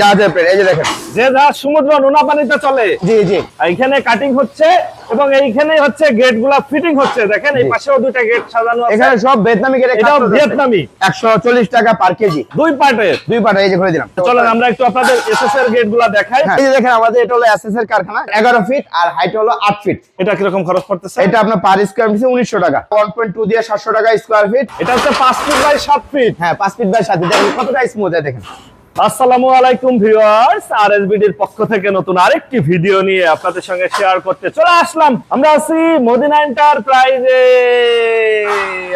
জাহাজের প্লেট এই যে দেখেন। যে জাহাজ সমুদ্র নোনা পানিতে চলে। জি জি। এইখানে কাটিং হচ্ছে এবং এইখানে হচ্ছে গেটগুলা ফিটিং হচ্ছে। দেখেন এই পাশেও দুইটা গেট সাজানো আছে। এখানে সব ভিয়েতনামি গেটে এটাও ভিয়েতনামি। একশো চল্লিশ টাকা পার কেজি দুই পার্টের। দুই পাটা এই যে করে দিলাম। চলেন আমরা একটু আপনাদের এসএস এর গেটগুলা দেখাই। এই যে দেখেন আমাদের এটা হলো এসএস এর কারখানা এগারো ফিট আর হাইট হলো ফিট এটা কীরকম খরচ পড়তেছে? এটা আপনার পার স্কোয়ার ফিট উনিশশো টাকা। ওয়ান পয়েন্ট টু দিয়ে সাতশো টাকা স্কোয়ার ফিট এটা হচ্ছে পাঁচ ফিট বাই সাত ফিট হ্যাঁ পাঁচ ফিট বাই সাথে দেখেন কতটা স্মুথ দেখেন। আসসালামু আলাইকুম ভিউয়ার্স আরএসবিডির পক্ষ থেকে নতুন আরেকটি ভিডিও নিয়ে আপনাদের সঙ্গে শেয়ার করতে চলে আসলাম। আমরা আছি মদিনা এন্টারপ্রাইজে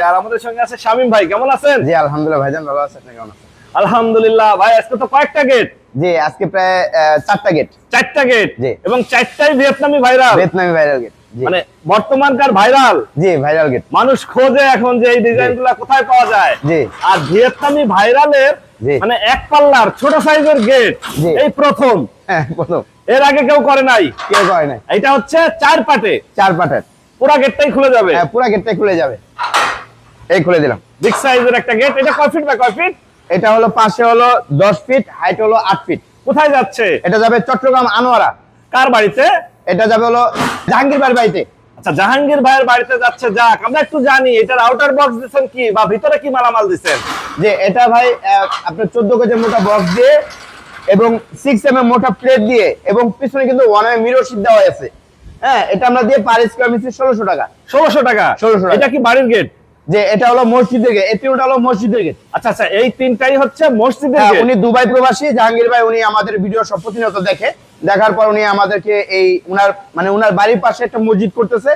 আর আমাদের সঙ্গে আছে শামিম ভাই কেমন আছেন? জি আলহামদুলিল্লাহ ভাইজান ভালো আছেন আপনি কেমন আছেন? আলহামদুলিল্লাহ ভাই আজকে তো কয়েকটা গেট জি আজকে প্রায় চারটা গেট চারটা গেট জি। এবং চারটাই ভিয়েতনামি ভাইরাল ভিয়েতনামি ভাইরাল গেট মানে বর্তমানকার ভাইরাল জি ভাইরাল গেট মানুষ খোঁজে এখন যে এই ডিজাইনগুলা কোথায় পাওয়া যায়। জি। আর ভিয়েতনামি ভাইরালের। মানে এক পাল্লার ছোট সাইজের গেট এই প্রথম। হ্যাঁ এর আগে কেউ করে নাই? কেউ করে নাই। এটা হচ্ছে চার পাটে। চার পাটের। পুরা গেটটাই খুলে যাবে। হ্যাঁ পুরো গেটটাই খুলে যাবে। এই খুলে দিলাম। বিগ সাইজের একটা গেট এটা কয় ফিট বাই কয় ফিট এটা হলো পাশে হলো দশ ফিট হাইট হলো আট ফিট কোথায় যাচ্ছে? এটা যাবে চট্টগ্রাম আনোয়ারা। কার বাড়িতে? এটা যাবে হলো জাহাঙ্গীরবাড়ির বাড়িতে। আচ্ছা জাহাঙ্গীর ভাইয়ের বাড়িতে যাচ্ছে যাক আমরা একটু জানি এটার আউটার বক্স দিচ্ছেন কি বা ভিতরে কি মালামাল দিচ্ছেন যে এটা ভাই আপনার চোদ্দ কেজি মোটা বক্স দিয়ে এবং সিক্স এম এম মোটা প্লেট দিয়ে এবং পিছনে কিন্তু ওয়ান এম মিরর সিট দেওয়া আছে হ্যাঁ এটা আমরা দিয়ে পার স্কোয়ার মিটার ষোলোশো টাকা। ষোলোশো টাকা? 1600 টাকা। এটা কি বাড়ির গেট যে এটা হলো মসজিদের গেট এই তিনটা হলো মসজিদের গেট আচ্ছা আচ্ছা এই তিনটাই হচ্ছে মসজিদের হ্যাঁ, গেট উনি দুবাই প্রবাসী জাহাঙ্গীর ভাই উনি আমাদের ভিডিও সব প্রতিনিয়ত দেখে। দেখার পর উনি আমাদেরকে এই উনার মানে উনার বাড়ির পাশে একটা মসজিদ করতেছে।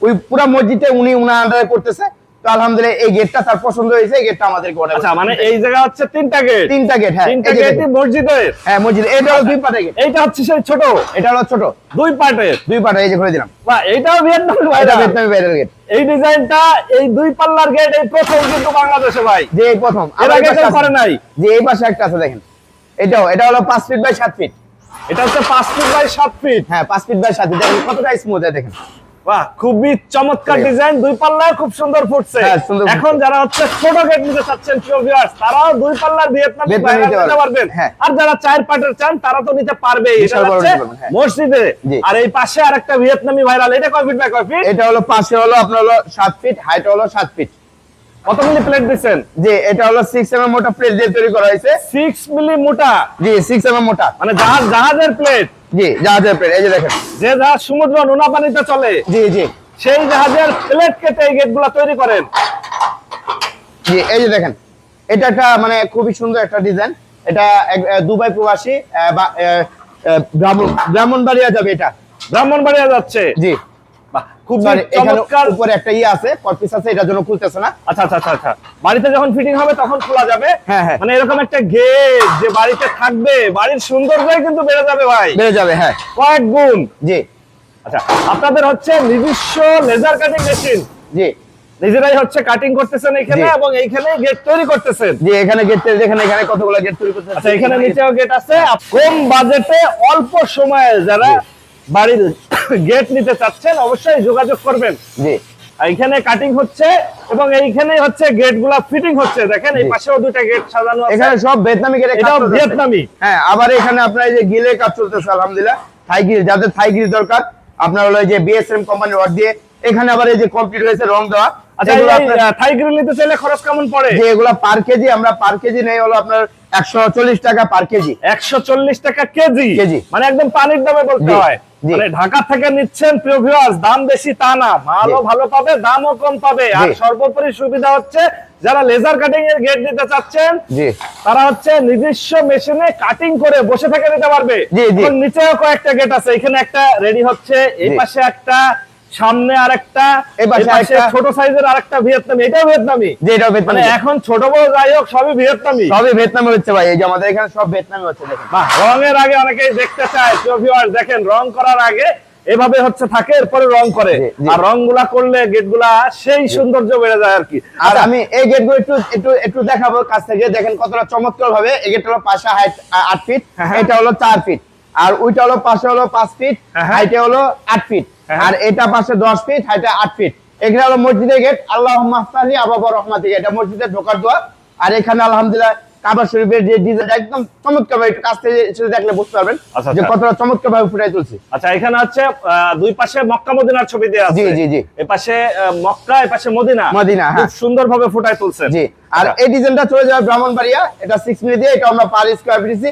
ওই পুরো মসজিদে উনি উনার আন্ডারে করতেছে। তো আলহামদুলিল্লাহ এই গেটটা তার পছন্দ হয়েছে এই গেটটা আমাদেরকে order আচ্ছা মানে এই জায়গা হচ্ছে তিনটা গেট তিনটা গেট হ্যাঁ তিনটা এই যে গেটই দেখুন। মসজিদের? হ্যাঁ মসজিদ। এটা হলো দুই পাটে গেট এইটা হচ্ছে সেই ছোট? এটা হলো ছোট। দুই পার্টের দুই পাটে এই যে করে দিলাম। বা এইটাও ভিয়েতনামি এটা ভিয়েতনামি ভাইরাল গেট এই ডিজাইনটা এই দুই পাল্লার গেট এই প্রথম কিন্তু বাংলাদেশে ভাই। যে প্রথম। এর আগে। করে নাই? যে এই পাশে একটা আছে দেখেন। এটাও এটা হলো পাঁচ ফিট বাই সাত ফিট এটা হচ্ছে পাঁচ ফিট বাই সাত ফিট। হ্যাঁ পাঁচ ফিট বাই সাত ফিট। দেখেন কতটা স্মুথ দেখেন। বাহ খুবই চমৎকার ডিজাইন দুই পাল্লায় খুব সুন্দর ফুটছে। হ্যাঁ। এখন যারা হচ্ছে ছোট গেট নিতে চাচ্ছেন প্রিয় ভিউয়ার্স তারাও দুই পাল্লার ভিয়েতনামি ভাইরাল নিতে পারবেন। হ্যাঁ। আর যারা চার পাটের চান তারা তো নিতে পারবে এটা হচ্ছে হ্যাঁ। মসজিদে। আর এই পাশে আরেকটা ভিয়েতনামি ভাইরাল। এটা কয় ফিট বাই কয় ফিট এটা হলো পাশে হলো আপনার হলো সাত ফিট হাইট হলো সাত ফিট কত মিলি প্লেট দিচ্ছেন? যে এটা হলো সিক্স এম এম মোটা প্লেট দিয়ে তৈরি করা হয়েছে। সিক্স মিলি মোটা? জি সিক্স এম এম মোটা। মানে জাহাজ জাহাজের প্লেট জি জাহাজের প্লেট এই যে দেখেন। যে জাহাজ সমুদ্র নোনা পানিতে চলে জি জি। সেই জাহাজের প্লেট কেটে এই গেট তৈরি করেন। জি এই যে দেখেন। এটা একটা মানে খুবই সুন্দর একটা ডিজাইন এটা দুবাই প্রবাসী ব্রাহ্মণ ব্রাহ্মণবাড়িয়া যাবে এটা। ব্রাহ্মণবাড়িয়া যাচ্ছে। জি। খুব চমৎকার। উপরে একটা ইয়ে আছে কর্পিস আছে এটার জন্য খুলতেছে না। আচ্ছা আচ্ছা আচ্ছা বাড়িতে যখন ফিটিং হবে তখন খোলা যাবে। হ্যাঁ, হ্যাঁ। মানে এরকম একটা গেট যে বাড়িতে থাকবে বাড়ির সৌন্দর্যই কিন্তু বেড়ে যাবে ভাই। বেড়ে যাবে হ্যাঁ। কয়েক গুণ। জি। আচ্ছা আপনাদের হচ্ছে নিজস্ব লেজার কাটিং মেশিন জি। নিজেরাই হচ্ছে কাটিং করতেছেন এখানে এবং এইখানে গেট তৈরি করতেছেন। যে এখানে গেট তৈরি দেখেন এখানে কতগুলো গেট তৈরি করতে আচ্ছা এখানে নিচেও গেট আছে। আপ- কম বাজেটে অল্প সময়ে যারা বাড়ির গেট নিতে চাচ্ছেন অবশ্যই যোগাযোগ করবেন। জি। এখানে কাটিং হচ্ছে এবং এইখানে হচ্ছে গেটগুলা ফিটিং হচ্ছে দেখেন এই পাশেও দুইটা গেট সাজানো আছে। এখানে সব ভিয়েতনামি গেটে এটাও ভিয়েতনামি। হ্যাঁ আবার এখানে আপনার এই যে গিলের কাজ চলতেছে আলহামদুলিল্লাহ। থাই গিল যাদের থাই গিল দরকার আপনার হলো যে বিএসএম কোম্পানির রড দিয়ে এখানে আবার এই যে কমপ্লিট হয়েছে রং দেওয়া। আচ্ছা থাই গ্রিল নিতে চাইলে খরচ কেমন পড়ে? যে এগুলো পার কেজি আমরা পার কেজি নেই হলো আপনার একশো চল্লিশ টাকা পার কেজি। একশো চল্লিশ টাকা কেজি? কেজি। মানে একদম পানির দামে বলতে হয়। মানে ঢাকা থেকে নিচ্ছেন প্রিয় ভিউয়ার্স দাম বেশি তা না মালও ভালো পাবে দামও কম পাবে। আর সর্বোপরি সুবিধা হচ্ছে যারা লেজার কাটিং এর গেট দিতে চাচ্ছেন তারা হচ্ছে নিজস্ব মেশিনে কাটিং করে বসে থেকে নিতে পারবে। নিচেও কয়েকটা গেট আছে এখানে একটা রেডি হচ্ছে এই পাশে একটা সামনে আরেকটা। ছোট সাইজের আরেকটা ভিয়েতনামি এটাও ভিয়েতনামি যে এটা মানে ভিয়েতনামি এখন ছোট বড় যাই হোক সবই ভিয়েতনামি সবই ভিয়েতনামি হচ্ছে ভাই এই যে আমাদের এখানে সব ভিয়েতনামি হচ্ছে দেখেন বাহ, রঙের আগে অনেকেই দেখতে চায় প্রিয় viewers, দেখেন রং করার আগে এভাবে হচ্ছে থাকে এরপরে রং করে। আর রংগুলা করলে গেটগুলা সেই সৌন্দর্য বেড়ে যায় আর কি আর আচ্ছা, আমি এই গেটগুলো একটু একটু একটু দেখাবো কাছ থেকে দেখেন কতটা চমৎকার ভাবে এই গেট হলো পাশে হাইট আট ফিট হ্যাঁ, হ্যাঁ। এটা হলো চার ফিট আর ওইটা হলো পাশে হলো পাঁচ ফিট হ্যাঁ, হ্যাঁ। হাইটে হলো আট ফিট। আর এটা পাশে দশ ফিট হাইটে আট ফিট এখানে হলো মসজিদের গেট আল্লাহ মাহতালি আবাব রহমাতি এটা মসজিদে ঢোকার দোয়া। আর এখানে আলহামদুলিল্লাহ কাবা শরীফের যে ডিজাইন একদম চমৎকার ভাবে কাছ থেকে দেখলে বুঝতে পারবেন আচ্ছা, যে আচ্ছা। কতটা চমৎকার ভাবে ফুটাই তুলছি। আচ্ছা এখানে হচ্ছে দুই পাশে মক্কা মদিনার ছবি দেওয়া আছে। জি, জি, জি। এই পাশে আহ, মক্কা এই পাশে মদিনা। মদিনা, খুব হ্যাঁ। সুন্দরভাবে ফুটাই তুলছেন জি। আর আচ্ছা। এই ডিজাইনটা চলে যাবে ব্রাহ্মণবাড়িয়া। এটা সিক্স মিলি দিয়ে এটা আমরা পার স্কোয়ার ফিট দিচ্ছি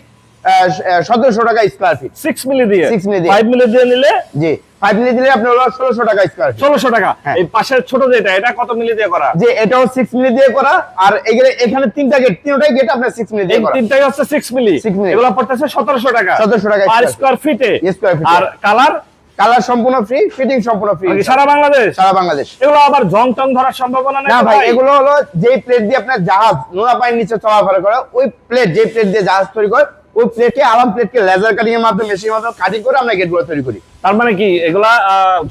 সতেরোশো টাকা স্কোয়ার ফিট সিক্স মিলি দিয়ে। 6 মিলি দিয়ে। ফাইভ মিলি দিয়ে নিলে জি। ফাইভ মিলি দিলে আপনার হলো ষোলোশো টাকা স্কোয়ার ফিট টাকা। এই পাশের ছোট যেটা এটা কত মিলি দিয়ে করা? যে এটাও সিক্স মিলি দিয়ে করা আর এখানে এখানে তিনটা গেট তিনটাই গেট আপনার সিক্স মিলি দিয়ে করা। তিনটাই হচ্ছে 6 মিলি। এগুলো পড়তেছে সতেরোশো টাকা। 1700 টাকা পার square ফিটে square feet আর কালার কালার সম্পূর্ণ ফ্রি ফিটিং সম্পূর্ণ ফ্রি সারা বাংলাদেশ? সারা বাংলাদেশ। এগুলো আবার জং টং ধরার সম্ভাবনা নেই না ভাই এগুলো হলো যেই প্লেট দিয়ে আপনার জাহাজ নোনা পানির নিচে চলাফেরা করে ওই প্লেট যে প্লেট দিয়ে জাহাজ তৈরি করে ওই প্লেটকে আরাম প্লেটকে লেজার কাটিং এর মাধ্যমে মেশিনের মাধ্যমে কাটিং করে আমরা গেটগুলো তৈরি করি। তার মানে কি? এগুলা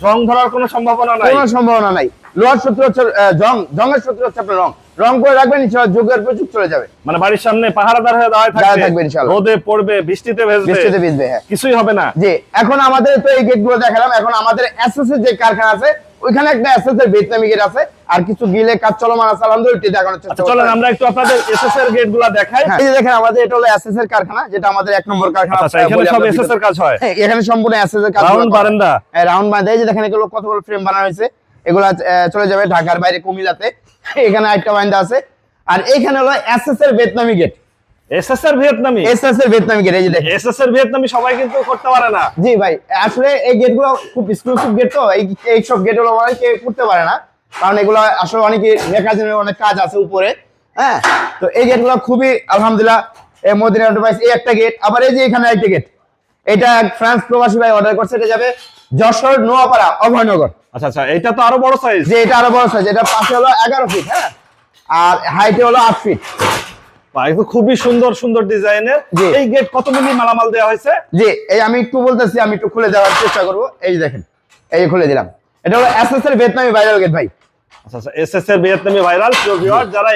জং ধরার কোনো সম্ভাবনা নাই? কোনো সম্ভাবনা নাই। লোহার শত্রু হচ্ছে আহ, জং জংয়ের শত্রু হচ্ছে আপনার রং। রং করে রাখবেন ইনশাআল্লাহ যুগের পর যুগ চলে যাবে। মানে বাড়ির সামনে পাহারাদার হয়ে দাঁড়ায় দাঁড়ায় থাকবে। রোদে পড়বে বৃষ্টিতে ভেজবে বৃষ্টিতে ভিজবে হ্যাঁ। কিছুই হবে না। জি এখন আমাদের তো এই গেটগুলো দেখালাম। এখন আমাদের এসএস যে কারখানা আছে ওইখানে একটা এসএস এর ভিয়েতনামি গেট আছে আর কিছু গিলে কাজ চলমান আছে আলহামদুলিল্লাহ এটি দেখানোর চেষ্টা আচ্ছা চলেন আমরা একটু আপনাদের এসএস এর গেটগুলা দেখাই। হ্যাঁ, এই যে দেখেন আমাদের এটা হলো এসএস এর কারখানা যেটা আমাদের এক নম্বর কারখানা আচ্ছা এখানে সব এসএস এর কাজ হয়? হ্যাঁ, এখানে সম্পূর্ণ এসএস এর কাজ রাউন্ড বারান্দা? রাউন্ড বাঁধে এই যে দেখেন এগুলো কতগুলো ফ্রেম বানানো হয়েছে এগুলো চলে যাবে ঢাকার বাইরে কুমিল্লাতে। এখানে একটা বান্দা আছে। আর এইখানে হলো এসএস এর ভিয়েতনামি গেট ভিয়েতনামি। ভিয়েতনামি গেট এই দেখেন। ভিয়েতনামি সবাই কিন্তু করতে পারে না। জি ভাই আসলে এই গেটগুলো খুব এক্সক্লুসিভ গেট তো এই এই সব গেট অনেকে করতে পারে না। কারণ এগুলো আসলে অনেকে মেকানিজমের অনেক কাজ আছে উপরে হ্যাঁ? তো এই গেটগুলো খুবই আলহামদুলিল্লাহ এই মদিনা এন্টারপ্রাইজ এই একটা গেট আবার এই যে এখানে একটা গেট এটা ফ্রান্স প্রবাসী ভাই অর্ডার করছে এটা যাবে যশোর নোয়াপাড়া অভয়নগর। আচ্ছা আচ্ছা এটা তো আরও বড় সাইজ যে এটা আরও বড় সাইজ এটা পাশে হলো এগারো ফিট হ্যাঁ? আর হাইটে হলো আট ফিট খুবই সুন্দর সুন্দর ডিজাইনের। এই গেট কত মিলি মালামাল দেওয়া হয়েছে? জি এই আমি একটু বলতেছি আমি একটু খুলে দেওয়ার চেষ্টা করব। এই দেখেন এই খুলে দিলাম। এটা হলো এস এস এর ভিয়েতনামি ভাইরাল গেট ভাই। আচ্ছা আচ্ছা এর ভিয়েতনামি ভাইরাল যারা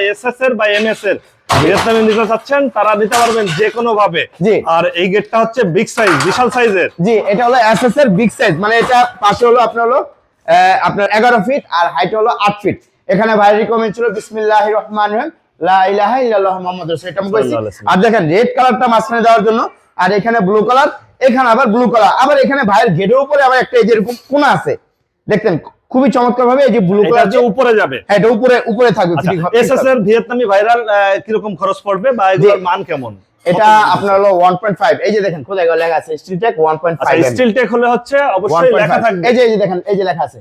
এর বা এমএস এর ভিয়েতনামি নিতে চাচ্ছেন তারা নিতে পারবেন যে কোনো ভাবে। জি। আর এই গেটটা হচ্ছে বিগ সাইজ বিশাল সাইজের জি এটা হলো এস এস এর বিগ সাইজ মানে এটা পাশে হলো আপনার হলো আপনার এগারো ফিট আর হাইট হলো আট ফিট এখানে ভাই রিকমেন্ড ছিল বিসমিল্লাহ রহমান রহিম। আর দেখেন রেড কালারটা মাঝখানে দেওয়ার জন্য আর এখানে ব্লু কালার এখানে আবার ব্লু কালার আবার এখানে ভাইয়ের গেটের উপরে আবার একটা এই যে কোনা আছে। দেখতেন খুবই চমৎকার ভাবে এই যে ব্লু কালার হচ্ছে উপরে যাবে। হ্যাঁ এটা উপরে উপরে থাকবে আচ্ছা fitting এসএস এর ভিয়েতনামি ভাইরাল কীরকম খরচ পড়বে বা এগুলোর মান কেমন? এটা আপনার হলো 1.5 এই যে দেখেন কোথায় লেখা আছে? স্টিল টেক 1.5 আচ্ছা mm স্টিল টেক হলে হচ্ছে অবশ্যই লেখা 1.5 থাকবে। এই যে এই যে দেখেন এই যে লেখা আছে।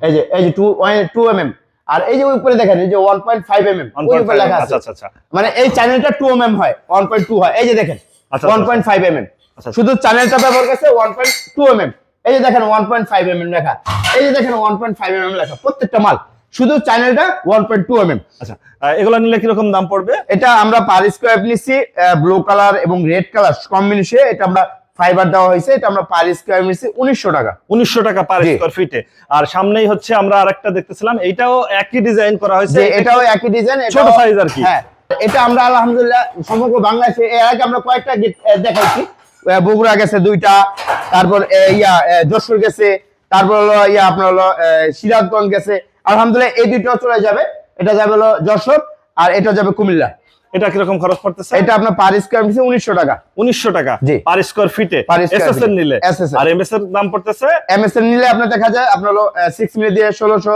এই যে এই যে 2 2 mm আর এই যে উপরে দেখেন এই যে 1.5 mm ওই উপরে লেখা আচ্ছা আছে। আচ্ছা আচ্ছা মানে এই চ্যানেলটা 2 mm হয় 1.2 হয়। এই যে দেখেন আচ্ছা, 1.5 mm আচ্ছা। শুধু চ্যানেলটা ব্যবহার করছে 1.2 mm এই যে দেখেন 1.5 mm লেখা। এই যে দেখেন 1.5 mm লেখা। প্রত্যেকটা মাল। শুধু চ্যানেলটা 1.2 mm আচ্ছা এগুলো নিলে কীরকম দাম পড়বে? এটা আমরা পার স্কোয়ার নিচ্ছি ব্লু কালার এবং রেড কালার কম্বিনেশন এটা আমরা ফাইবার দেওয়া হয়েছে এটা আমরা পার স্কোয়ার নিচ্ছি উনিশশো টাকা। উনিশশো টাকা পার স্কোয়ার ফিটে আর সামনেই হচ্ছে আমরা আরেকটা দেখতেছিলাম এইটাও একই ডিজাইন করা হয়েছে এটাও একই ডিজাইন ছোট size আর কি। হ্যাঁ এটা আমরা আলহামদুলিল্লাহ সমগ্র বাংলাদেশে এর আগে আমরা কয়েকটা দেখাইছি। বগুড়া গেছে দুইটা তারপর ইয়া যশোর গেছে তারপর হলো ইয়া আপনার হলো সিরাজগঞ্জ গেছে। আলহামদুলিল্লাহ এই দুইটাও চলে যাবে এটা যাবে হলো যশোর আর এটা যাবে কুমিল্লা। এটা কীরকম খরচ পড়তেছে? এটা আপনার পার স্কোয়ার ফিটে 1900 টাকা। উনিশশো টাকা জি। পার স্কোয়ার ফিটে এসএসএন নিলে। আর এমএস এর দাম পড়তেছে? এমএস এর নিলে আপনার দেখা যায় আপনার হলো সিক্স মিনিট দিয়ে ষোলোশো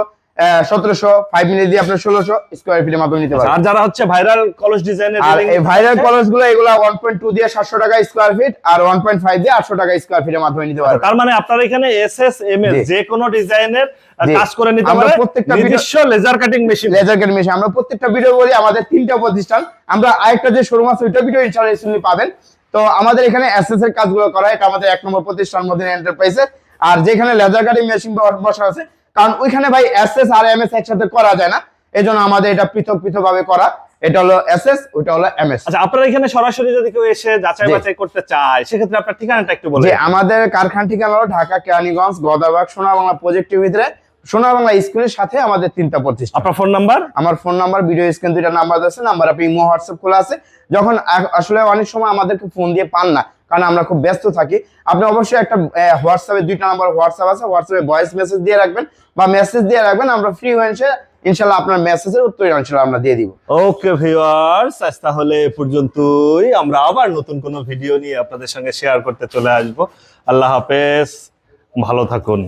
সতেরোশো ফাইভ মিনিট দিয়ে আপনার ষোলোশো স্কোয়ার ফিটের মাধ্যমে নিতে পারবেন। আর যারা হচ্ছে ভাইরাল কলস ডিজাইনের আর এই ভাইরাল কলেজগুলো এগুলো ওয়ান পয়েন্ট টু দিয়ে সাতশো টাকা স্কোয়ার ফিট আর ওয়ান পয়েন্ট ফাইভ দিয়ে আটশো টাকা স্কোয়ার ফিটের মাধ্যমে নিতে পারবেন। তার মানে আপনারা এখানে এসএস এমএস জি। যে কোনো ডিজাইনের কাজ করে নিতে আমরা প্রত্যেকটা নিজস্ব laser cutting machine laser gate machine আমরা প্রত্যেকটা ভিডিও বলি আমাদের তিনটা প্রতিষ্ঠান। আমরা আরেকটা যে শোরুম আছে ওইটা ভিডিও পাবেন। তো আমাদের এখানে এসএস এর কাজগুলো করা এটা আমাদের এক নম্বর প্রতিষ্ঠান মধ্যে আর যেখানে লেজার কাটিং মেশিন বসা আছে কারণ ওইখানে ভাই এস এস আর এম এমএস একসাথে করা যায় না। এজন্য আমাদের এটা পৃথক পৃথক ভাবে করা। এটা হলো এসএস ওইটা হলো এমএস আচ্ছা আপনারা এখানে সরাসরি যদি কেউ এসে যাচাই। বাছাই করতে চায় সেক্ষেত্রে আপনার ঠিকানাটা একটু বলবেন আমাদের কারখানা ঠিকানা হলো ঢাকা কেরানীগঞ্জ গদাবাগ সোনা বাংলা প্রজেক্টের ভিতরে সোনা বাংলা স্কুলের সাথে আমাদের তিনটা প্রতিষ্ঠান। আপনার ফোন নাম্বার আমার ফোন নাম্বার ভিডিও স্ক্রিন দুইটা নাম্বার আছে নাম্বার আপনি ইমো হোয়াটসঅ্যাপ খোলা আছে। যখন আসলে অনেক সময় আমাদেরকে ফোন দিয়ে পান না কারণ আমরা খুব ব্যস্ত থাকি। আপনি অবশ্যই একটা হোয়াটসঅ্যাপে দুইটা নাম্বার হোয়াটসঅ্যাপ আছে হোয়াটসঅ্যাপে ভয়েস মেসেজ দিয়ে রাখবেন বা মেসেজ দিয়ে রাখবেন আমরা ফ্রি হয়ে ইনশাল্লাহ আপনার মেসেজের উত্তর ইনশাল্লাহ আমরা দিয়ে দিব। ওকে ভিউয়ার্স আজ তাহলে পর্যন্তই। আমরা আবার নতুন কোনো ভিডিও নিয়ে আপনাদের সঙ্গে শেয়ার করতে চলে আসব। আল্লাহ হাফেজ ভালো থাকুন।